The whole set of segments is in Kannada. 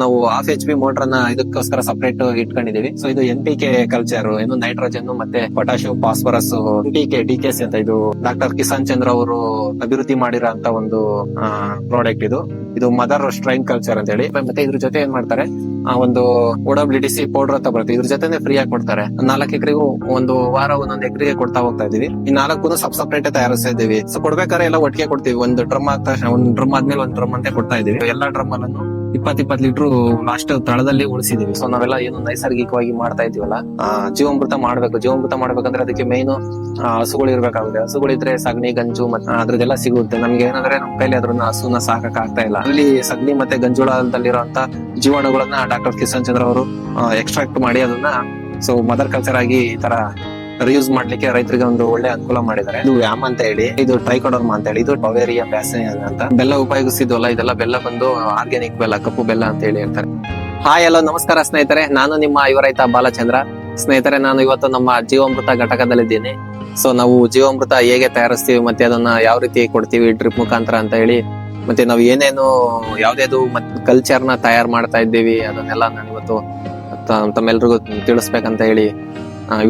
ನಾವು ಹಾಫ್ ಎಚ್ ಪಿ ಮೋಟರ್ನ ಇದಕ್ಕೋಸ್ಕರ ಸಪರೇಟ್ ಇಟ್ಕೊಂಡಿದೀವಿ. ಸೊ ಇದು ಎನ್ ಪಿ ಕೆ ಕಲ್ಚರ್ ಏನು ನೈಟ್ರೋಜನ್ ಮತ್ತೆ potassium phosphorus P K D K C ಅಂತ ಇದು ಡಾಕ್ಟರ್ ಕಿಸಾನ್ ಚಂದ್ರ ಅವರು ಅಭಿವೃದ್ಧಿ ಮಾಡಿರೋ ಅಂತ ಒಂದು ಪ್ರಾಡಕ್ಟ್ ಇದು. ಇದು ಮದರ್ ಸ್ಟ್ರೈನ್ ಕಲ್ಚರ್ ಅಂತ ಹೇಳಿ ಮತ್ತೆ ಇದ್ರ ಜೊತೆ ಏನ್ ಮಾಡ್ತಾರೆ? ಆ, ಒಂದು ಸಿ ಪೌಡರ್ ಅಂತ ಬರುತ್ತೆ. ಇದ್ರ ಜೊತೆನೆ ಫ್ರೀ ಆಗಿ ಕೊಡ್ತಾರೆ. ನಾಲ್ಕು ಎಕರೆಗೂ ಒಂದು ವಾರ ಒಂದೊಂದು ಎಕರೆಗೆ ಕೊಡ್ತಾ ಹೋಗ್ತಾ ಇದೀವಿ ಈ ನಾಲ್ಕು ಸಬ್ ಸಪ್ರೇಟ್ ತಯಾರಿಸ್ತಾ ಇದೀವಿ ಸೊ ಕೊಡ್ಬೇಕಾದ್ರೆ ಎಲ್ಲ ಒಟ್ಟಿಗೆ ಕೊಡ್ತೀವಿ. ಒಂದು ಡ್ರಮ್ ಆಗ್ತಾ ಒಂದು ಡ್ರಮ್ ಆದ್ಮೇಲೆ ಒಂದು ಡ್ರಮ್ ಅಂತ ಕೊಡ್ತಾ ಇದೀವಿ ಎಲ್ಲಾ ಡ್ರಮ್ ಅಲ್ಲೂ ಇಪ್ಪತ್ ಇಪ್ಪತ್ ಲೀಟರ್ ಲಾಸ್ಟ್ ತಳದಲ್ಲಿ ಉಳಿಸಿದೀವಿ. ಸೊ ನಾವೆಲ್ಲ ಏನು ನೈಸರ್ಗಿಕವಾಗಿ ಮಾಡ್ತಾ ಇದೀವಲ್ಲ ಜೀವಾಮೃತ ಮಾಡ್ಬೇಕು. ಜೀವಾಮೃತ ಮಾಡ್ಬೇಕಂದ್ರೆ ಅದಕ್ಕೆ ಮೇನ್ ಹಸುಗಳು ಇರ್ಬೇಕಾಗುತ್ತೆ. ಹಸುಗಳಿದ್ರೆ ಸಗಣಿ, ಗಂಜು ಮತ್ತೆ ಅದ್ರದ್ದೆಲ್ಲ ಸಿಗುತ್ತೆ. ನಮ್ಗೆ ಏನಂದ್ರೆ ನಮ್ ಕೈಲಿ ಅದ್ರನ್ನ ಹಸುನ ಸಾಕಕ್ ಆಗ್ತಾ ಇಲ್ಲ. ಅಲ್ಲಿ ಸಗಣಿ ಮತ್ತೆ ಗಂಜುಳದಲ್ಲಿರುವಂತ ಜೀವಾಣುಗಳನ್ನ ಡಾಕ್ಟರ್ ಕಿಶನ್ ಚಂದ್ರ ಅವರು ಎಕ್ಸ್ಟ್ರಾಕ್ಟ್ ಮಾಡಿ ಅದನ್ನ ಸೊ ಮದರ್ ಕಲ್ಚರ್ ಆಗಿ ಈ ತರ ರಿಯೂಸ್ ಮಾಡ್ಲಿಕ್ಕೆ ರೈತರಿಗೆ ಒಂದು ಒಳ್ಳೆ ಅನುಕೂಲ ಮಾಡಿದ್ದಾರೆ. ಇದು ವ್ಯಾಮ್ ಅಂತ ಹೇಳಿ, ಇದು ಟ್ರೈಕೊಡೋರ್ಮ ಅಂತ ಹೇಳಿ, ಇದು ಬವೇರಿಯ ಬ್ಯಾಸೆ ಅಂತ. ಬೆಲ್ಲ ಉಪಯೋಗಿಸಿದ್ವಲ್ಲ, ಇದೆಲ್ಲ ಬೆಲ್ಲ ಬಂದು ಆರ್ಗ್ಯಾನಿಕ್ ಬೆಲ್ಲ, ಕಪ್ಪು ಬೆಲ್ಲ ಅಂತ ಹೇಳಿ ಹೇಳ್ತಾರೆ. ಹಾಯ್ ಎಲ್ಲೋ ನಮಸ್ಕಾರ ಸ್ನೇಹಿತರೆ. ನಾನು ನಿಮ್ಮ ಯುವ ರೈತ ಬಾಲಚಂದ್ರ. ಸ್ನೇಹಿತರೆ, ನಾನು ಇವತ್ತು ನಮ್ಮ ಜೀವಾಮೃತ ಘಟಕದಲ್ಲಿದ್ದೀನಿ. ಸೊ ನಾವು ಜೀವಾಮೃತ ಹೇಗೆ ತಯಾರಿಸ್ತೀವಿ ಮತ್ತೆ ಅದನ್ನ ಯಾವ ರೀತಿ ಕೊಡ್ತೀವಿ ಡ್ರಿಪ್ ಮುಖಾಂತರ ಅಂತ ಹೇಳಿ, ಮತ್ತೆ ನಾವು ಏನೇನು ಯಾವ್ದಾದ್ರು ಮತ್ ಕಲ್ಚರ್ನ ತಯಾರು ಮಾಡ್ತಾ ಇದ್ದೀವಿ, ಅದನ್ನೆಲ್ಲ ನಾನು ಇವತ್ತು ತಮ್ಮೆಲ್ರಿಗೂ ತಿಳಿಸ್ಬೇಕಂತ ಹೇಳಿ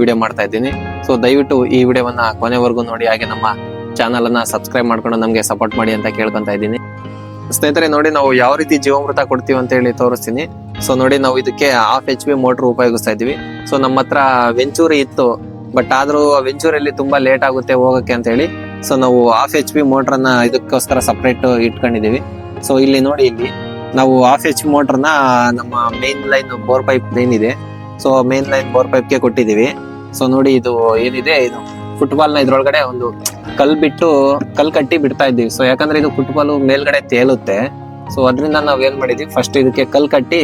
ವಿಡಿಯೋ ಮಾಡ್ತಾ ಇದ್ದೀನಿ. ಸೊ ದಯವಿಟ್ಟು ಈ ವಿಡಿಯೋವನ್ನ ಕೊನೆವರೆಗೂ ನೋಡಿ, ಹಾಗೆ ನಮ್ಮ ಚಾನಲ್ ಅನ್ನ ಸಬ್ಸ್ಕ್ರೈಬ್ ಮಾಡ್ಕೊಂಡು ನಮಗೆ ಸಪೋರ್ಟ್ ಮಾಡಿ ಅಂತ ಕೇಳ್ಕೊಂತ ಇದ್ದೀನಿ. ಸ್ನೇಹಿತರೆ, ನೋಡಿ, ನಾವು ಯಾವ ರೀತಿ ಜೀವಾಮೃತ ಕೊಡ್ತೀವಿ ಅಂತ ಹೇಳಿ ತೋರಿಸ್ತೀನಿ. ಸೊ ನೋಡಿ, ನಾವು ಇದಕ್ಕೆ ಹಾಫ್ ಎಚ್ ಪಿ ಮೋಟರ್ ಉಪಯೋಗಿಸ್ತಾ ಇದ್ವಿ ಸೊ ನಮ್ಮ ಹತ್ರ ವೆಂಚೂರಿ ಇತ್ತು ಬಟ್ ಆದ್ರೂ ವೆಂಚೂರಲ್ಲಿ ತುಂಬಾ ಲೇಟ್ ಆಗುತ್ತೆ ಹೋಗಕ್ಕೆ ಅಂತ ಹೇಳಿ. ಸೊ ನಾವು ಹಾಫ್ ಎಚ್ ಪಿ ಮೋಟರ್ ಅನ್ನ ಇದಕ್ಕೋಸ್ಕರ ಸಪ್ರೇಟ್ ಇಟ್ಕೊಂಡಿದೀವಿ ಸೊ ಇಲ್ಲಿ ನೋಡಿ, ಇಲ್ಲಿ ನಾವು ಹಾಫ್ ಎಚ್ ಪಿ ಮೋಟರ್ನ ನಮ್ಮ ಮೇನ್ ಲೈನ್ ಬೋರ್ ಪೈಪ್ ಏನಿದೆ ಸೊ ಮೇನ್ ಲೈನ್ ಬೋರ್ ಪೈಪ್ಗೆ ಕೊಟ್ಟಿದೀವಿ ಸೊ ನೋಡಿ ಇದು ಏನಿದೆ? ಇದು ಫುಟ್ಬಾಲ್ನ ಇದ್ರೊಳಗಡೆ ಒಂದು ಕಲ್ ಬಿಟ್ಟು ಕಲ್ ಕಟ್ಟಿ ಬಿಡ್ತಾ ಇದ್ದೀವಿ. ಸೊ ಯಾಕಂದ್ರೆ ಇದು ಫುಟ್ಬಾಲ್ ಮೇಲ್ಗಡೆ ತೇಲುತ್ತೆ. ಸೊ ಅದರಿಂದ ನಾವ್ ಏನ್ ಮಾಡಿದ್ವಿ ಫಸ್ಟ್ ಇದಕ್ಕೆ ಕಲ್ ಕಟ್ಟಿ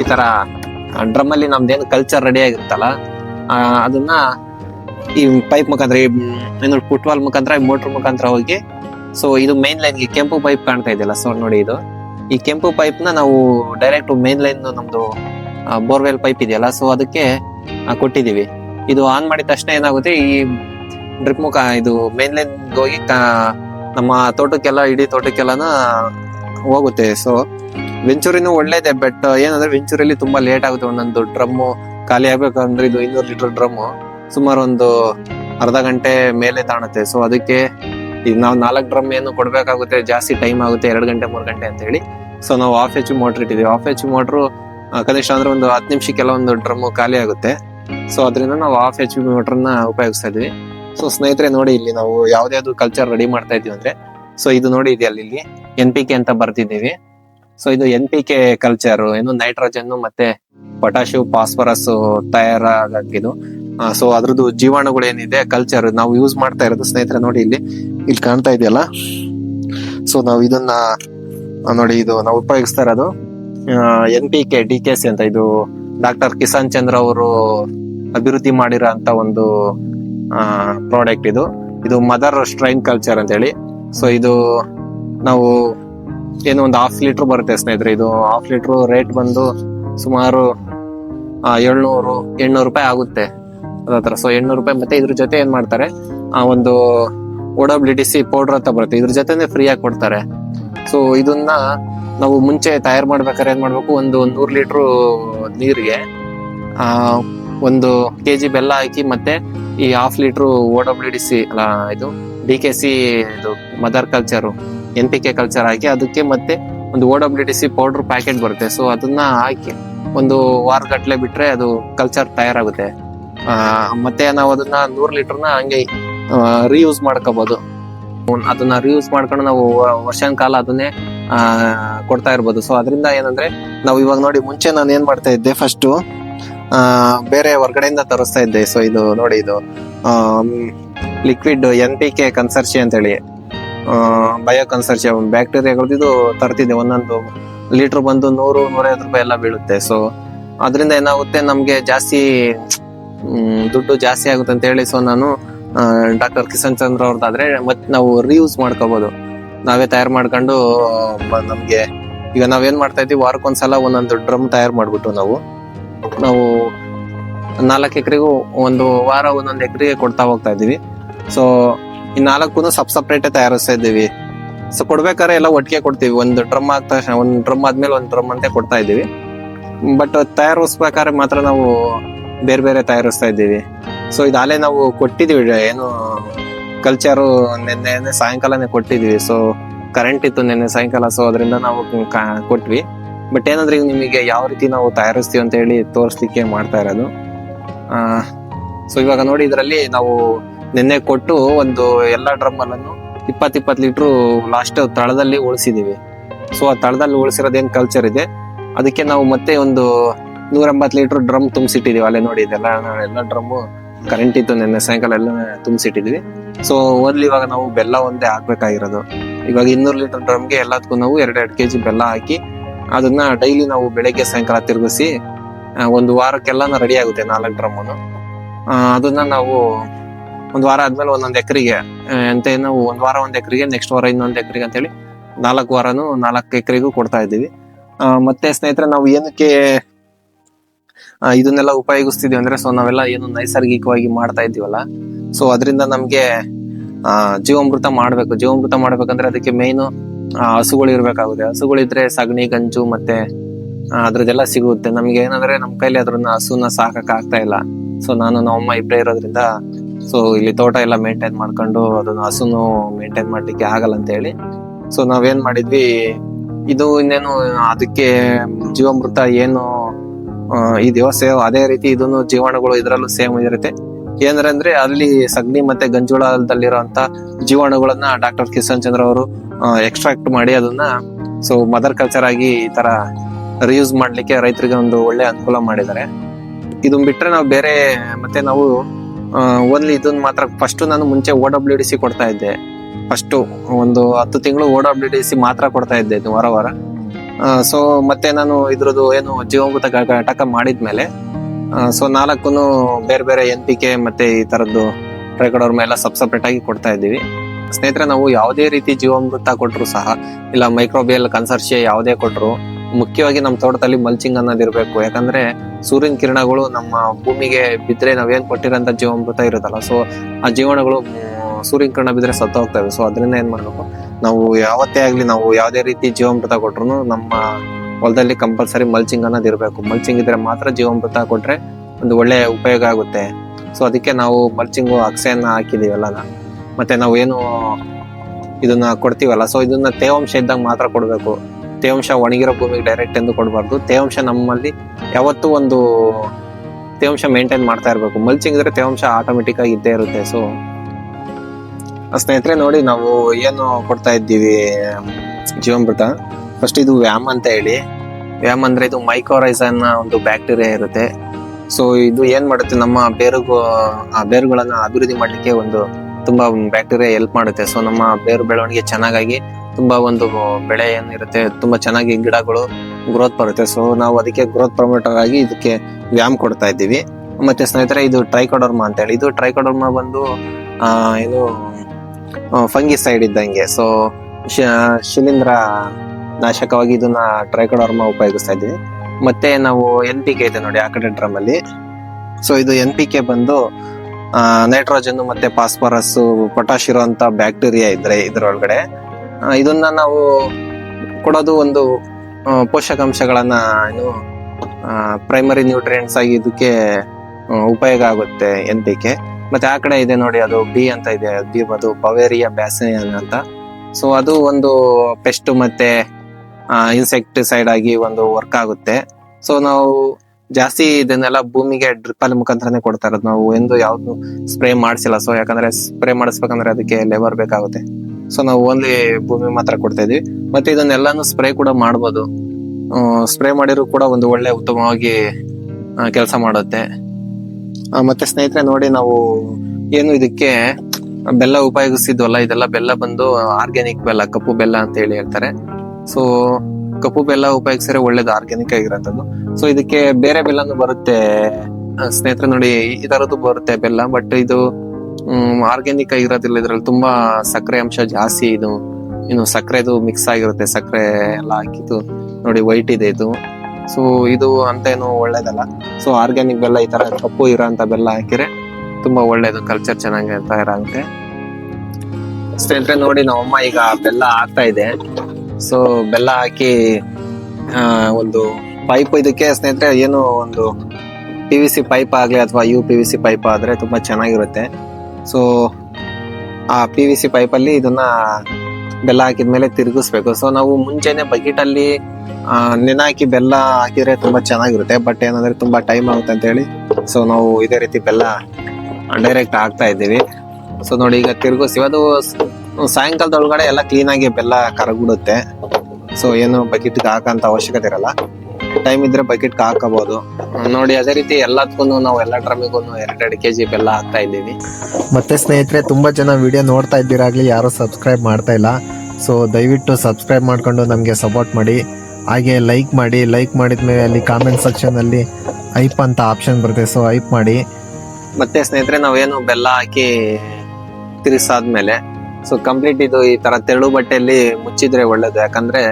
ಈ ತರ ಡ್ರಮ್ ಅಲ್ಲಿ ನಮ್ದೇನು ಕಲ್ಚರ್ ರೆಡಿ ಆಗಿರುತ್ತಲ್ಲ ಅದನ್ನ ಈ ಪೈಪ್ ಮುಖಾಂತರ ಏನು ಫುಟ್ಬಾಲ್ ಮುಖಾಂತರ ಮೋಟರ್ ಮುಖಾಂತರ ಹೋಗಿ ಸೊ ಇದು ಮೇನ್ ಲೈನ್ಗೆ ಕೆಂಪು ಪೈಪ್ ಕಾಣ್ತಾ ಇದೆಯಲ್ಲ? ಸೊ ನೋಡಿ ಇದು. ಈ ಕೆಂಪು ಪೈಪ್ನ ನಾವು ಡೈರೆಕ್ಟ್ ಮೇನ್ ಲೈನ್ ನಮ್ದು ಬೋರ್ವೆಲ್ ಪೈಪ್ ಇದೆಯಲ್ಲ ಸೊ ಅದಕ್ಕೆ ಕೊಟ್ಟಿದ್ದೀವಿ. ಇದು ಆನ್ ಮಾಡಿದ ತಕ್ಷಣ ಏನಾಗುತ್ತೆ, ಈ ಡ್ರಿಪ್ ಮುಖ, ಇದು ಮೇನ್ ಲೈನ್ ಹೋಗಿ ನಮ್ಮ ತೋಟಕ್ಕೆಲ್ಲ, ಇಡೀ ತೋಟಕ್ಕೆಲ್ಲನ ಹೋಗುತ್ತೆ. ಸೊ ವೆಂಚೂರಿನೂ ಒಳ್ಳೇದೆ ಬಟ್ ಏನಂದ್ರೆ ವೆಂಚೂರಲ್ಲಿ ತುಂಬಾ ಲೇಟ್ ಆಗುತ್ತೆ. ಒಂದೊಂದು ಡ್ರಮ್ಮು ಖಾಲಿ ಆಗ್ಬೇಕಂದ್ರೆ ಇದು ಇನ್ನೂರು ಲೀಟರ್ ಡ್ರಮ್ಮು ಸುಮಾರು ಒಂದು ಅರ್ಧ ಗಂಟೆ ಮೇಲೆ ತಾಣುತ್ತೆ. ಸೊ ಅದಕ್ಕೆ ಈಗ ನಾವು ನಾಲ್ಕು ಡ್ರಮ್ ಏನು ಕೊಡ್ಬೇಕಾಗುತ್ತೆ, ಜಾಸ್ತಿ ಟೈಮ್ ಆಗುತ್ತೆ, ಎರಡು ಗಂಟೆ, ಮೂರು ಗಂಟೆ ಅಂತ ಹೇಳಿ ಸೊ ನಾವು ಆಫ್ ಎಚ್ ಮೋಟ್ರ್ ಇಟ್ಟಿದ್ದೀವಿ. ಆಫ್ ಎಚ್ ಮೋಟ್ರು ಕನಿಷ್ಠ ಅಂದ್ರೆ ಒಂದು ಹತ್ತು ನಿಮಿಷಕ್ಕೆಲ್ಲ ಒಂದು ಡ್ರಮ್ ಖಾಲಿ ಆಗುತ್ತೆ. ಸೊ ಅದರಿಂದ ನಾವು ಹಾಫ್ ಎಚ್ ಪಿ ಮೋಟರ್ನ ಉಪಯೋಗಿಸ್ತಾ ಇದ್ವಿ. ಸೊ ಸ್ನೇಹಿತರೆ, ನೋಡಿ ಇಲ್ಲಿ ನಾವು ಯಾವ್ದಾವ್ದು ಕಲ್ಚರ್ ರೆಡಿ ಮಾಡ್ತಾ ಇದೀವಿ ಅಂದ್ರೆ ಸೊ ಇದು ನೋಡಿ ಇದೆ ಇಲ್ಲಿ ಎನ್ ಪಿ ಕೆ ಅಂತ ಬರ್ತಿದ್ದೀವಿ ಸೊ ಇದು ಎನ್ ಪಿ ಕೆ ಕಲ್ಚರ್ ಏನು ನೈಟ್ರೋಜನ್ ಮತ್ತೆ ಪೊಟಾಶಿಯಂ ಫಾಸ್ಫರಸ್ ತಯಾರಾಗಿದ್ದು. ಸೊ ಅದ್ರದ್ದು ಜೀವಾಣುಗಳು ಏನಿದೆ ಕಲ್ಚರ್ ನಾವು ಯೂಸ್ ಮಾಡ್ತಾ ಇರೋದು ಸ್ನೇಹಿತರೆ, ನೋಡಿ ಇಲ್ಲಿ ಇಲ್ಲಿ ಕಾಣ್ತಾ ಇದೆಯಲ್ಲ? ಸೊ ನಾವು ಇದನ್ನ ನೋಡಿ ಇದು, ನಾವು ಉಪಯೋಗಿಸ್ತಾ ಇರೋದು. N P K, D K C ಅಂತ ಇದು ಡಾಕ್ಟರ್ ಕಿಸಾನ್ ಚಂದ್ರ ಅವರು ಅಭಿವೃದ್ಧಿ ಮಾಡಿರೋ ಅಂತ ಒಂದು ಪ್ರಾಡಕ್ಟ್ ಇದು. ಇದು ಮದರ್ ಸ್ಟ್ರೈನ್ ಕಲ್ಚರ್ ಅಂತ ಹೇಳಿ. ಸೊ ಇದು ನಾವು ಏನು ಒಂದು ಹಾಫ್ ಲೀಟರ್ ಬರುತ್ತೆ ಸ್ನೇಹಿತರೆ, ಇದು ಹಾಫ್ ಲೀಟರ್ ರೇಟ್ ಬಂದು ಸುಮಾರು ಏಳ್ನೂರು ಎಂಟ್ನೂರು ರೂಪಾಯಿ ಆಗುತ್ತೆ. ಅದತ್ರ ಸೊ ಎಂಟ್ನೂರು ರೂಪಾಯಿ ಮತ್ತೆ ಇದ್ರ ಜೊತೆ ಏನ್ ಮಾಡ್ತಾರೆ, ಆ, ಒಂದು ಸಿ ಪೌಡರ್ ಅಂತ ಬರುತ್ತೆ. ಇದ್ರ ಜೊತೆನೆ ಫ್ರೀ ಆಗಿ ಕೊಡ್ತಾರೆ. ಸೊ ಇದನ್ನ ನಾವು ಮುಂಚೆ ತಯಾರು ಮಾಡ್ಬೇಕಾದ್ರೆ ಏನು ಮಾಡಬೇಕು? ಒಂದು ನೂರು ಲೀಟರ್ ನೀರಿಗೆ ಒಂದು ಕೆಜಿ ಬೆಲ್ಲ ಹಾಕಿ ಮತ್ತೆ ಈ half litre O D C ಅಲ್ಲ ಇದು ಡಿ ಕೆ ಸಿ ಇದು mother culture N P K culture ಹಾಕಿ ಅದಕ್ಕೆ ಮತ್ತೆ ಒಂದು O D C powder packet ಬರುತ್ತೆ. ಸೊ ಅದನ್ನ ಹಾಕಿ ಒಂದು ವಾರ ಗಟ್ಲೆ ಬಿಟ್ರೆ ಅದು ಕಲ್ಚರ್ ತಯಾರಾಗುತ್ತೆ. ಮತ್ತೆ ನಾವು ಅದನ್ನ ನೂರು ಲೀಟ್ರನ್ನ ಹಂಗೆ ರೀಯೂಸ್ ಮಾಡ್ಕೋಬೋದು. ಅದನ್ನ ರೀಯೂಸ್ ಮಾಡ್ಕೊಂಡು ನಾವು ವರ್ಷಾನ್ ಕಾಲ ಅದನ್ನೇ ಕೊಡ್ತಾ ಇರ್ಬೋದು. ಸೊ ಅದರಿಂದ ಏನಂದ್ರೆ, ನಾವು ಇವಾಗ ನೋಡಿ ಮುಂಚೆ ನಾನು ಏನ್ ಮಾಡ್ತಾ ಇದ್ದೆ ಫಸ್ಟ್ ಬೇರೆ ಹೊರಗಡೆಯಿಂದ ತರಿಸ್ತಾ ಇದ್ದೆ. ಸೊ ಇದು ನೋಡಿ, ಇದು liquid N P K consortia ಅಂತ ಹೇಳಿ ಬಯೋ ಕನ್ಸರ್ಷಿಯ ಬ್ಯಾಕ್ಟೀರಿಯಾಗಳದ್ದು ತರ್ತಿದ್ದೆ. ಒಂದೊಂದು ಲೀಟರ್ ಬಂದು ನೂರು, ನೂರೈವತ್ತು ರೂಪಾಯಿ ಎಲ್ಲ ಬೀಳುತ್ತೆ. ಸೊ ಅದರಿಂದ ಏನಾಗುತ್ತೆ, ನಮಗೆ ಜಾಸ್ತಿ ದುಡ್ಡು ಜಾಸ್ತಿ ಆಗುತ್ತೆ ಅಂತ ಹೇಳಿ ಸೊ ನಾನು ಡಾಕ್ಟರ್ ಕಿಶನ್ ಚಂದ್ರ ಅವ್ರದ್ದಾದ್ರೆ, ಮತ್ತೆ ನಾವು ರೀಯೂಸ್ ಮಾಡ್ಕೋಬಹುದು ನಾವೇ ತಯಾರು ಮಾಡ್ಕೊಂಡು ನಮ್ಗೆ ಈಗ ನಾವೇನ್ ಮಾಡ್ತಾ ಇದೀವಿ ವಾರಕ್ಕೊಂದ್ಸಲ ಒಂದೊಂದು ಡ್ರಮ್ ತಯಾರು ಮಾಡ್ಬಿಟ್ಟು ನಾವು ನಾವು ನಾಲ್ಕು ಎಕರೆಗೂ ಒಂದು ವಾರ ಒಂದೊಂದು ಎಕರೆಗೆ ಕೊಡ್ತಾ ಹೋಗ್ತಾ ಇದೀವಿ ಸೊ ಈ ನಾಲ್ಕು ಸಬ್ ಸಪ್ರೇಟ್ ತಯಾರಿಸ್ತಾ ಇದ್ದೀವಿ. ಸೊ ಕೊಡ್ಬೇಕಾದ್ರೆ ಎಲ್ಲ ಒಟ್ಟಿಗೆ ಕೊಡ್ತೀವಿ. ಒಂದು ಡ್ರಮ್ ಆದ ತಕ್ಷಣ ಒಂದು ಡ್ರಮ್ ಆದ್ಮೇಲೆ ಒಂದು ಡ್ರಮ್ ಅಂತ ಕೊಡ್ತಾ ಇದ್ದೀವಿ. ಬಟ್ ತಯಾರಿಸ್ಬೇಕಾದ್ರೆ ಮಾತ್ರ ನಾವು ಬೇರೆ ಬೇರೆ ತಯಾರಿಸ್ತಾ ಇದ್ದೀವಿ. ಸೊ ಇದು ಅಲ್ಲೇ ನಾವು ಕೊಟ್ಟಿದ್ದೀವಿ. ಏನು ಕಲ್ಚರು ನಿನ್ನೆ ಸಾಯಂಕಾಲನೇ ಕೊಟ್ಟಿದ್ದೀವಿ. ಸೊ ಕರೆಂಟ್ ಇತ್ತು ನಿನ್ನೆ ಸಾಯಂಕಾಲ ಸೊ ಅದರಿಂದ ನಾವು ಕೊಟ್ವಿ. ಬಟ್ ಏನಂದ್ರೆ ಈಗ ನಿಮಗೆ ಯಾವ ರೀತಿ ನಾವು ತಯಾರಿಸ್ತೀವಿ ಅಂತ ಹೇಳಿ ತೋರಿಸ್ಲಿಕ್ಕೆ ಮಾಡ್ತಾ ಇರೋದು. ಸೊ ಇವಾಗ ನೋಡಿ ಇದರಲ್ಲಿ ನಾವು ನಿನ್ನೆ ಕೊಟ್ಟು ಒಂದು ಎಲ್ಲ ಡ್ರಮ್ ಇಪ್ಪತ್ತು ಇಪ್ಪತ್ತು ಇಪ್ಪತ್ ಲೀಟ್ರು ಲಾಸ್ಟ್ ತಳದಲ್ಲಿ ಉಳಿಸಿದೀವಿ. ಸೊ ಆ ತಳದಲ್ಲಿ ಉಳಿಸಿರೋದೇನ್ ಕಲ್ಚರ್ ಇದೆ? ಅದಕ್ಕೆ ನಾವು ಮತ್ತೆ ಒಂದು ನೂರ ಎಂಬತ್ ಲೀಟರ್ ಡ್ರಮ್ ತುಂಬಿಸಿಟ್ಟಿದೀವಿ. ಅಲ್ಲೇ ನೋಡಿ ಇದೆಲ್ಲ, ಎಲ್ಲ ಡ್ರಮ್ಮು ಕರೆಂಟ್ ಇತ್ತು ನಿನ್ನೆ ಸಾಯಂಕಾಲ, ಎಲ್ಲ ತುಂಬಿಸಿಟ್ಟಿದ್ವಿ. ಸೊ ಓನ್ಲಿ ಇವಾಗ ನಾವು ಬೆಲ್ಲ ಒಂದೇ ಹಾಕ್ಬೇಕಾಗಿರೋದು. ಇವಾಗ ಇನ್ನೂರು ಲೀಟರ್ ಡ್ರಮ್ಗೆ ಎಲ್ಲದಕ್ಕೂ ನಾವು ಎರಡೆರಡು ಕೆಜಿ ಬೆಲ್ಲ ಹಾಕಿ ಅದನ್ನ ಡೈಲಿ ನಾವು ಬೆಳಗ್ಗೆ, ಸಾಯಂಕಾಲ ತಿರುಗಿಸಿ ಒಂದು ವಾರಕ್ಕೆಲ್ಲ ರೆಡಿ ಆಗುತ್ತೆ ನಾಲ್ಕು ಡ್ರಮ್ಮನ್ನು ಅದನ್ನ ನಾವು ಒಂದು ವಾರ ಆದ್ಮೇಲೆ ಒಂದೊಂದು ಎಕರೆಗೆ ಅಂತ ನಾವು ಒಂದು ವಾರ ಒಂದ್ ಎಕರೆಗೆ ನೆಕ್ಸ್ಟ್ ವಾರ ಇನ್ನೊಂದು ಎಕರೆಗೆ ಅಂತೇಳಿ ನಾಲ್ಕು ವಾರನೂ ನಾಲ್ಕು ಎಕರೆಗೂ ಕೊಡ್ತಾ ಇದ್ದೀವಿ. ಮತ್ತೆ ಸ್ನೇಹಿತರೆ ನಾವು ಏನಕ್ಕೆ ಇದನ್ನೆಲ್ಲ ಉಪಯೋಗಿಸ್ತಿದೀವಿ ಅಂದ್ರೆ ಸೊ ನಾವೆಲ್ಲ ಏನು ನೈಸರ್ಗಿಕವಾಗಿ ಮಾಡ್ತಾ ಇದ್ದೀವಲ್ಲ ಸೊ ಅದರಿಂದ ನಮ್ಗೆ ಆ, ಜೀವಾಮೃತ ಮಾಡ್ಬೇಕು. ಜೀವಾಮೃತ ಮಾಡ್ಬೇಕಂದ್ರೆ ಅದಕ್ಕೆ ಮೇಯ್ನು ಹಸುಗಳು ಇರ್ಬೇಕಾಗುತ್ತೆ. ಹಸುಗಳಿದ್ರೆ ಸಗಣಿ ಗಂಜು ಮತ್ತೆ ಅದ್ರದ್ದೆಲ್ಲ ಸಿಗುತ್ತೆ. ನಮ್ಗೆ ಏನಂದ್ರೆ ನಮ್ ಕೈಲಿ ಅದ್ರನ್ನ ಹಸುನ ಸಾಕಕ್ ಆಗ್ತಾ ಇಲ್ಲ. ಸೊ ನಾನು ನಮ್ಮಮ್ಮ ಇಬ್ಬರೇ ಇರೋದ್ರಿಂದ ಸೊ ಇಲ್ಲಿ ತೋಟ ಎಲ್ಲ ಮೇಂಟೈನ್ ಮಾಡ್ಕೊಂಡು ಅದನ್ನ ಹಸುನು ಮೇಂಟೈನ್ ಮಾಡ್ಲಿಕ್ಕೆ ಆಗಲ್ಲ ಅಂತ ಹೇಳಿ ಸೊ ನಾವೇನ್ ಮಾಡಿದ್ವಿ ಇದು ಇನ್ನೇನು ಅದಕ್ಕೆ ಜೀವಾಮೃತ ಏನು ಇದೆಯೋ ಸೇವ್ ಅದೇ ರೀತಿ ಇದನ್ನು ಜೀವಾಣುಗಳು ಇದರಲ್ಲೂ ಸೇಮ್ ಇರುತ್ತೆ. ಏನಂದ್ರೆ ಅಲ್ಲಿ ಸಗಣಿ ಮತ್ತೆ ಗಂಜೋಳದಲ್ಲಿರುವಂತ ಜೀವಾಣುಗಳನ್ನ ಡಾಕ್ಟರ್ ಕಿಶನ್ ಚಂದ್ರ ಅವರು ಎಕ್ಸ್ಟ್ರಾಕ್ಟ್ ಮಾಡಿ ಅದನ್ನ ಸೊ ಮದರ್ ಕಲ್ಚರ್ ಆಗಿ ಈ ತರ ರಿಯೂಸ್ ಮಾಡ್ಲಿಕ್ಕೆ ರೈತರಿಗೆ ಒಂದು ಒಳ್ಳೆ ಅನುಕೂಲ ಮಾಡಿದ್ದಾರೆ. ಇದನ್ನ ಬಿಟ್ರೆ ನಾವು ಬೇರೆ ಮತ್ತೆ ನಾವು ಓನ್ಲಿ ಇದನ್ನ ಮಾತ್ರ ಫಸ್ಟ್ ನಾನು ಮುಂಚೆ ಓ ಡಬ್ಲ್ಯೂ ಡಿ ಸಿ ಕೊಡ್ತಾ ಇದ್ದೆ. ಫಸ್ಟ್ ಒಂದು ಹತ್ತು ತಿಂಗಳು ಓ ಡಬ್ಲ್ಯೂ ಡಿ ಸಿ ಮಾತ್ರ ಕೊಡ್ತಾ ಇದ್ದೆ ಇದು ವಾರ ವಾರ. ಸೊ ಮತ್ತೆ ನಾನು ಇದ್ರದ್ದು ಏನು ಜೀವಾಮೃತ ಘಟಕ ಮಾಡಿದ್ಮೇಲೆ ಸೊ ನಾಲ್ಕು ಬೇರೆ ಬೇರೆ ಎನ್ ಪಿ ಕೆ ಮತ್ತೆ ಈ ತರದ್ದು ಟ್ರೈಕಡೋರ್ಮ ಮೇಲೆ ಸಬ್ ಸಪ್ರೇಟ್ ಆಗಿ ಕೊಡ್ತಾ ಇದ್ದೀವಿ. ಸ್ನೇಹಿತರೆ, ನಾವು ಯಾವುದೇ ರೀತಿ ಜೀವಾಮೃತ ಕೊಟ್ಟರು ಸಹ, ಇಲ್ಲ ಮೈಕ್ರೋಬಿಯಲ್ ಕನ್ಸರ್ಷಿಯ ಯಾವುದೇ ಕೊಟ್ಟರು ಮುಖ್ಯವಾಗಿ ನಮ್ಮ ತೋಟದಲ್ಲಿ ಮಲ್ಚಿಂಗ್ ಅನ್ನೋದಿರ್ಬೇಕು ಯಾಕಂದ್ರೆ ಸೂರ್ಯನ ಕಿರಣಗಳು ನಮ್ಮ ಭೂಮಿಗೆ ಬಿದ್ದರೆ ನಾವೇನು ಕೊಟ್ಟಿರೋಂಥ ಜೀವಾಮೃತ ಇರುತ್ತಲ್ಲ ಸೊ ಆ ಜೀವನಗಳು ಸೂರ್ಯನ ಕಿರಣ ಬಿದ್ದರೆ ಸತ್ತು ಹೋಗ್ತವೆ ಸೊ ಅದರಿಂದ ಏನು ಮಾಡಬೇಕು? ನಾವು ಯಾವತ್ತೇ ಆಗಲಿ ನಾವು ಯಾವುದೇ ರೀತಿ ಜೀವಾಮೃತ ಕೊಟ್ಟರು ನಮ್ಮ ಹೊಲದಲ್ಲಿ ಕಂಪಲ್ಸರಿ ಮಲ್ಚಿಂಗ್ ಅನ್ನೋದು ಇರಬೇಕು. ಮಲ್ಚಿಂಗ್ ಇದ್ರೆ ಮಾತ್ರ ಜೀವಾಮೃತ ಕೊಟ್ರೆ ಒಂದು ಒಳ್ಳೆ ಉಪಯೋಗ ಆಗುತ್ತೆ. ಸೊ ಅದಕ್ಕೆ ನಾವು ಮಲ್ಚಿಂಗು ಅಕ್ಸೆಯನ್ನ ಹಾಕಿದೀವಲ್ಲ ಮತ್ತೆ ನಾವು ಏನು ಇದನ್ನ ಕೊಡ್ತೀವಲ್ಲ? ಸೊ ಇದನ್ನ ತೇವಾಂಶ ಇದ್ದಾಗ ಮಾತ್ರ ಕೊಡಬೇಕು. ತೇವಾಂಶ ಒಣಗಿರೋ ಭೂಮಿಗೆ ಡೈರೆಕ್ಟ್ ಎಂದು ಕೊಡಬಾರ್ದು. ತೇವಾಂಶ ನಮ್ಮಲ್ಲಿ ಯಾವತ್ತೂ ಒಂದು ತೇವಾಂಶ ಮೇಂಟೈನ್ ಮಾಡ್ತಾ ಇರಬೇಕು. ಮಲ್ಚಿಂಗ್ ಇದ್ರೆ ತೇವಾಂಶ ಆಟೋಮೆಟಿಕ್ ಆಗಿ ಇದ್ದೇ ಇರುತ್ತೆ. ಸೊ ಸ್ನೇಹಿತರೆ ನೋಡಿ, ನಾವು ಏನು ಕೊಡ್ತಾ ಇದ್ದೀವಿ ಜೀವಾಮೃತ ಫಸ್ಟ್ ಇದು ವ್ಯಾಮ್ ಅಂತ ಹೇಳಿ. ವ್ಯಾಮ್ ಅಂದ್ರೆ ಇದು ಮೈಕೋರೈಸನ್ನ ಒಂದು ಬ್ಯಾಕ್ಟೀರಿಯಾ ಇರುತ್ತೆ. ಸೊ ಇದು ಏನ್ ಮಾಡುತ್ತೆ? ನಮ್ಮ ಬೇರುಗು, ಆ ಬೇರುಗಳನ್ನ ಅಭಿವೃದ್ಧಿ ಮಾಡಲಿಕ್ಕೆ ಒಂದು ತುಂಬಾ ಬ್ಯಾಕ್ಟೀರಿಯಾ ಹೆಲ್ಪ್ ಮಾಡುತ್ತೆ. ಸೊ ನಮ್ಮ ಬೇರು ಬೆಳವಣಿಗೆ ಚೆನ್ನಾಗಾಗಿ ತುಂಬಾ ಒಂದು ಬೆಳೆ ಏನಿರುತ್ತೆ ತುಂಬಾ ಚೆನ್ನಾಗಿ ಗಿಡಗಳು ಗ್ರೋತ್ ಬರುತ್ತೆ. ಸೊ ನಾವು ಅದಕ್ಕೆ ಗ್ರೋತ್ ಪ್ರಮೋಟರ್ ಆಗಿ ಇದಕ್ಕೆ ವ್ಯಾಮ್ ಕೊಡ್ತಾ ಇದ್ದೀವಿ. ಮತ್ತೆ ಸ್ನೇಹಿತರೆ, ಇದು ಟ್ರೈಕೋಡರ್ಮಾ ಅಂತ ಹೇಳಿ. ಇದು ಟ್ರೈಕೋಡರ್ಮಾ ಬಂದು ಇದು ಫಂಗಿ ಫಂಗಿಸೈಡ್ ಇದ್ದಂಗೆ. ಸೊ ಶಿಲೀಂಧ್ರ ನಾಶಕವಾಗಿ ಇದನ್ನ ಟ್ರೈಕೋಡರ್ಮಾ ಉಪಯೋಗಿಸ್ತಾ ಇದ್ದೀವಿ. ಮತ್ತೆ ನಾವು ಎನ್ ಪಿ ಕೆ ಇದೆ ನೋಡಿ, ಆ ಕಡೆ ಡ್ರಮ್ ಅಲ್ಲಿ. ಸೊ ಇದು ಎನ್ ಪಿ ಕೆ ಬಂದು ನೈಟ್ರೋಜನ್ ಮತ್ತೆ ಫಾಸ್ಫರಸ್ ಪೊಟಾಶ್ ಇರುವಂತ ಬ್ಯಾಕ್ಟೀರಿಯಾ ಇದ್ರೆ ಇದ್ರೊಳಗಡೆ ಇದನ್ನ ನಾವು ಕೊಡೋದು ಒಂದು ಪೋಷಕಾಂಶಗಳನ್ನ ಏನು ಪ್ರೈಮರಿ ನ್ಯೂಟ್ರಿಯೆಂಟ್ಸ್ ಆಗಿ ಇದಕ್ಕೆ ಉಪಯೋಗ ಆಗುತ್ತೆ ಎನ್ ಪಿ ಕೆ ಮತ್ತೆ ಆ ಕಡೆ ಇದೆ ನೋಡಿ, ಅದು ಬಿ ಅಂತ ಇದೆ, ಅದು ಬವೇರಿಯಾ ಬ್ಯಾಸಿಯನ್ ಅಂತ. ಸೊ ಅದು ಒಂದು ಪೆಸ್ಟ್ ಮತ್ತೆ ಇನ್ಸೆಕ್ಟಿಸೈಡ್ ಆಗಿ ಒಂದು ವರ್ಕ್ ಆಗುತ್ತೆ. ಸೊ ನಾವು ಜಾಸ್ತಿ ಇದನ್ನೆಲ್ಲ ಭೂಮಿಗೆ ಡ್ರಿಪ್ಪಲ್ ಮುಖಾಂತರನೇ ಕೊಡ್ತಾ ಇರೋದು. ನಾವು ಎಂದು ಯಾವ್ದು ಸ್ಪ್ರೇ ಮಾಡಿಸಿಲ್ಲ. ಸೊ ಯಾಕಂದ್ರೆ ಸ್ಪ್ರೇ ಮಾಡಿಸ್ಬೇಕಂದ್ರೆ ಅದಕ್ಕೆ ಲೇಬರ್ ಬೇಕಾಗುತ್ತೆ. ಸೊ ನಾವು ಓನ್ಲಿ ಭೂಮಿ ಮಾತ್ರ ಕೊಡ್ತಾ ಇದೀವಿ. ಮತ್ತೆ ಇದನ್ನೆಲ್ಲಾನು ಸ್ಪ್ರೇ ಕೂಡ ಮಾಡ್ಬೋದು. ಸ್ಪ್ರೇ ಮಾಡಿದ್ರು ಕೂಡ ಒಂದು ಒಳ್ಳೆ ಉತ್ತಮವಾಗಿ ಕೆಲಸ ಮಾಡುತ್ತೆ. ಮತ್ತೆ ಸ್ನೇಹಿತರೆ ನೋಡಿ, ನಾವು ಏನು ಇದಕ್ಕೆ ಬೆಲ್ಲ ಉಪಯೋಗಿಸಿದ್ವಲ್ಲ ಇದೆಲ್ಲ ಬೆಲ್ಲ ಬಂದು ಆರ್ಗ್ಯಾನಿಕ್ ಬೆಲ್ಲ, ಕಪ್ಪು ಬೆಲ್ಲ ಅಂತ ಹೇಳಿ ಹೇಳ್ತಾರೆ. ಸೊ ಕಪ್ಪು ಬೆಲ್ಲ ಉಪಯೋಗಿಸಿದ್ರೆ ಒಳ್ಳೇದು ಆರ್ಗ್ಯಾನಿಕ್ ಆಗಿರೋಂಥದ್ದು. ಸೊ ಇದಕ್ಕೆ ಬೇರೆ ಬೆಲ್ಲನು ಬರುತ್ತೆ. ಸ್ನೇಹಿತರೆ ನೋಡಿ, ಈ ತರದ್ದು ಬರುತ್ತೆ ಬೆಲ್ಲ ಬಟ್ ಇದು ಆರ್ಗ್ಯಾನಿಕ್ ಆಗಿರೋದಿಲ್ಲ. ಇದ್ರಲ್ಲಿ ತುಂಬಾ ಸಕ್ಕರೆ ಅಂಶ ಜಾಸ್ತಿ ಇದು. ಇನ್ನು ಸಕ್ಕರೆದು ಮಿಕ್ಸ್ ಆಗಿರುತ್ತೆ, ಸಕ್ಕರೆ ಎಲ್ಲ ಹಾಕಿದ್ದು. ನೋಡಿ ವೈಟ್ ಇದೆ ಇದು. ಸೊ ಇದು ಅಂತೇನು ಒಳ್ಳೇದಲ್ಲ. ಸೊ ಆರ್ಗ್ಯಾನಿಕ್ ಬೆಲ್ಲ ಈ ತರ ಕಪ್ಪು ಇರೋಂತ ಬೆಲ್ಲ ಹಾಕಿದ್ರೆ ತುಂಬಾ ಒಳ್ಳೇದು. ಕಲ್ಚರ್ ಚೆನ್ನಾಗಿ ಅಂತ ಇರುತ್ತೆ ಸ್ನೇಹಿತರೆ ನೋಡಿ ನಮ್ಮಮ್ಮ ಈಗ ಬೆಲ್ಲ ಹಾಕ್ತಾ ಇದೆ. ಸೊ ಬೆಲ್ಲ ಹಾಕಿ ಒಂದು ಪೈಪ್ ಇದಕ್ಕೆ ಸ್ನೇಹಿತರೆ, ಏನು ಒಂದು ಪಿ ವಿ ಸಿ ಪೈಪ್ ಆಗಲಿ ಅಥವಾ U P V C pipe ಆದರೆ ತುಂಬ ಚೆನ್ನಾಗಿರುತ್ತೆ. ಸೊ ಆ ಪಿ ವಿ ಸಿ ಪೈಪಲ್ಲಿ ಇದನ್ನು ಬೆಲ್ಲ ಹಾಕಿದ ಮೇಲೆ ತಿರುಗಿಸ್ಬೇಕು. ಸೊ ನಾವು ಮುಂಚೆನೆ ಬಕೆಟಲ್ಲಿ ನೆನೆ ಹಾಕಿ ಬೆಲ್ಲ ಹಾಕಿದರೆ ತುಂಬ ಚೆನ್ನಾಗಿರುತ್ತೆ. ಬಟ್ ಏನಂದರೆ ತುಂಬ ಟೈಮ್ ಆಗುತ್ತೆ ಅಂತೇಳಿ. ಸೊ ನಾವು ಇದೇ ರೀತಿ ಬೆಲ್ಲ ಡೈರೆಕ್ಟ್ ಹಾಕ್ತಾ ಇದ್ದೀವಿ. ಸೊ ನೋಡಿ ಈಗ ತಿರುಗಿಸಿ ಅದು ಸಾಯಂಕಾಲದ ಒಳಗಡೆ ಎಲ್ಲ ಕ್ಲೀನ್ ಆಗಿ ಬೆಲ್ಲ ಕರಗುಡುತ್ತೆ ಸೊ ಏನು ಬಕೆಟ್ಗೆ ಹಾಕೋಂಥ ಅವಶ್ಯಕತೆ ಇರಲ್ಲ. ಟೈಮ್ ಇದ್ರೆ ಬಕೆಟ್ಗೆ ಹಾಕಬಹುದು ನೋಡಿ ಅದೇ ರೀತಿ ಎಲ್ಲದಕ್ಕೂ ನಾವು ಎಲ್ಲ ಡ್ರಮಿಗೂ ಎರಡೆರಡು ಕೆ ಜಿ ಬೆಲ್ಲ ಹಾಕ್ತಾ ಇದ್ದೀವಿ. ಮತ್ತೆ ಸ್ನೇಹಿತರೆ ತುಂಬಾ ಜನ ವಿಡಿಯೋ ನೋಡ್ತಾ ಇದ್ದೀರಾಗ್ಲಿ ಯಾರು ಸಬ್ಸ್ಕ್ರೈಬ್ ಮಾಡ್ತಾ ಇಲ್ಲ. ಸೊ ದಯವಿಟ್ಟು ಸಬ್ಸ್ಕ್ರೈಬ್ ಮಾಡ್ಕೊಂಡು ನಮಗೆ ಸಪೋರ್ಟ್ ಮಾಡಿ. ಹಾಗೆ ಲೈಕ್ ಮಾಡಿ ಲೈಕ್ ಮಾಡಿದ ಮೇಲೆ ಅಲ್ಲಿ ಕಾಮೆಂಟ್ ಸೆಕ್ಷನ್ ಅಲ್ಲಿ ಐಪ್ ಅಂತ ಆಪ್ಷನ್ ಬರುತ್ತೆ ಸೊ ಐಪ್ ಮಾಡಿ. ಮತ್ತೆ ಸ್ನೇಹಿತರೆ ನಾವೇನು ಬೆಲ್ಲ ಹಾಕಿ ತಿರ್ಸಾದ್ಮೇಲೆ ಸೊ ಕಂಪ್ಲೀಟ್ ಇದು ಈ ತರ ತೆರಳು ಬಟ್ಟೆಯಲ್ಲಿ ಮುಚ್ಚಿದ್ರೆ ಒಳ್ಳೇದು. ಯಾಕಂದ್ರೆ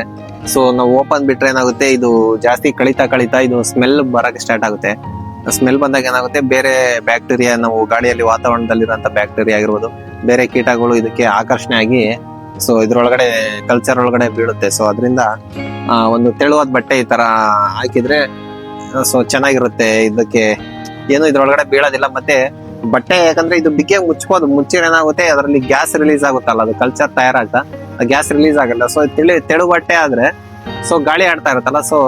ಸೊ ನಾವು ಓಪನ್ ಬಿಟ್ರೆ ಏನಾಗುತ್ತೆ, ಇದು ಜಾಸ್ತಿ ಕಳಿತಾ ಕಳಿತಾ ಇದು ಸ್ಮೆಲ್ ಬರಕ್ಕೆ ಸ್ಟಾರ್ಟ್ ಆಗುತ್ತೆ. ಸ್ಮೆಲ್ ಬಂದಾಗ ಏನಾಗುತ್ತೆ, ಬೇರೆ ಬ್ಯಾಕ್ಟೀರಿಯಾ ನಾವು ಗಾಳಿಯಲ್ಲಿ ವಾತಾವರಣದಲ್ಲಿರುವಂತ ಬ್ಯಾಕ್ಟೀರಿಯಾ ಆಗಿರ್ಬೋದು, ಬೇರೆ ಕೀಟಗಳು ಇದಕ್ಕೆ ಆಕರ್ಷಣೆ ಆಗಿ ಸೊ ಇದ್ರೊಳಗಡೆ ಕಲ್ಚರ್ ಒಳಗಡೆ ಬೀಳುತ್ತೆ. ಸೊ ಅದರಿಂದ ಒಂದು ತೆಳುವಾದ ಬಟ್ಟೆ ಈ ತರ ಹಾಕಿದ್ರೆ ಸೊ ಚೆನ್ನಾಗಿರುತ್ತೆ. ಇದಕ್ಕೆ, ಏನು ಇದ್ರೊಳಗಡೆ ಬೀಳೋದಿಲ್ಲ. ಮತ್ತೆ ಬಟ್ಟೆ ಯಾಕಂದ್ರೆ ಇದು ಬಿಗ್ಗೆ ಮುಚ್ಬೋದು ಮುಚ್ಚಿರ ಏನಾಗುತ್ತೆ, ಅದರಲ್ಲಿ ಗ್ಯಾಸ್ ರಿಲೀಸ್ ಆಗುತ್ತಲ್ಲ, ಅದು ಕಲ್ಚರ್ ತಯಾರಾಗ್ತಾ ಗ್ಯಾಸ್ ರಿಲೀಸ್ ಆಗಲ್ಲ. ಸೊ ತಿಳಿ, ತೆಳು ಬಟ್ಟೆ ಆದ್ರೆ ಸೊ ಗಾಳಿ ಆಡ್ತಾ ಇರುತ್ತಲ್ಲ ಸೊ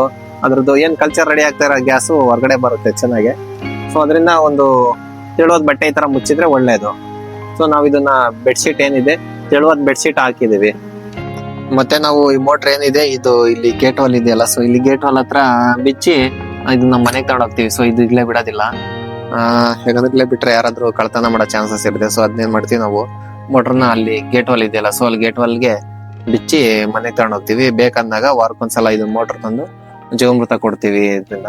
ಅದ್ರದ್ದು ಏನ್ ಕಲ್ಚರ್ ರೆಡಿ ಆಗ್ತಾ ಇರೋ ಗ್ಯಾಸು ಹೊರಗಡೆ ಬರುತ್ತೆ ಚೆನ್ನಾಗಿ. ಸೊ ಅದರಿಂದ ಒಂದು ತೆಳುವಾದ ಬಟ್ಟೆ ಈ ತರ ಮುಚ್ಚಿದ್ರೆ ಒಳ್ಳೇದು. ಸೊ ನಾವು ಇದನ್ನ ಬೆಡ್ಶೀಟ್ ಏನಿದೆ, ತೆಳುವಾದ ಬೆಡ್ಶೀಟ್ ಹಾಕಿದೀವಿ. ಮತ್ತೆ ನಾವು ಈ ಮೋಟ್ರ್ ಏನಿದೆ, ಇದು ಇಲ್ಲಿ ಗೇಟ್ ಹಾಲ್ ಇದೆಯಲ್ಲ ಸೊ ಇಲ್ಲಿ ಗೇಟ್ ಹಾಲ್ ಹತ್ರ ಬಿಚ್ಚಿ, ಇದನ್ನ ಮನೆಗೆ ತಗೊಂಡೋಗ್ತೀವಿ ಸೊ ಇದು ಇಲ್ಲೇ ಬಿಡೋದಿಲ್ಲ. ಇಲ್ಲೇ ಬಿಟ್ರೆ ಯಾರಾದ್ರೂ ಕಳ್ತನ ಮಾಡೋ ಚಾನ್ಸಸ್ ಇರುತ್ತೆ. ಸೊ ಅದನ್ನೇನ್ ಮಾಡ್ತೀವಿ ನಾವು? ಮೋಟ್ರನ್ನ ಅಲ್ಲಿ ಗೇಟ್ ವಾಲ್ ಇದೆಯಲ್ಲ ಸೊ ಅಲ್ಲಿ ಗೇಟ್ ವಾಲ್ಗೆ ಬಿಚ್ಚಿ ಮನೆ ತಗೊಂಡ್ ಹೋಗ್ತೀವಿ. ಬೇಕಂದಾಗ ವಾರಕ್ಕೊಂದ್ಸಲ ಇದು ಮೋಟರ್ ತಂದು ಜೀವಮೃತ ಕೊಡ್ತೀವಿ ಇದರಿಂದ.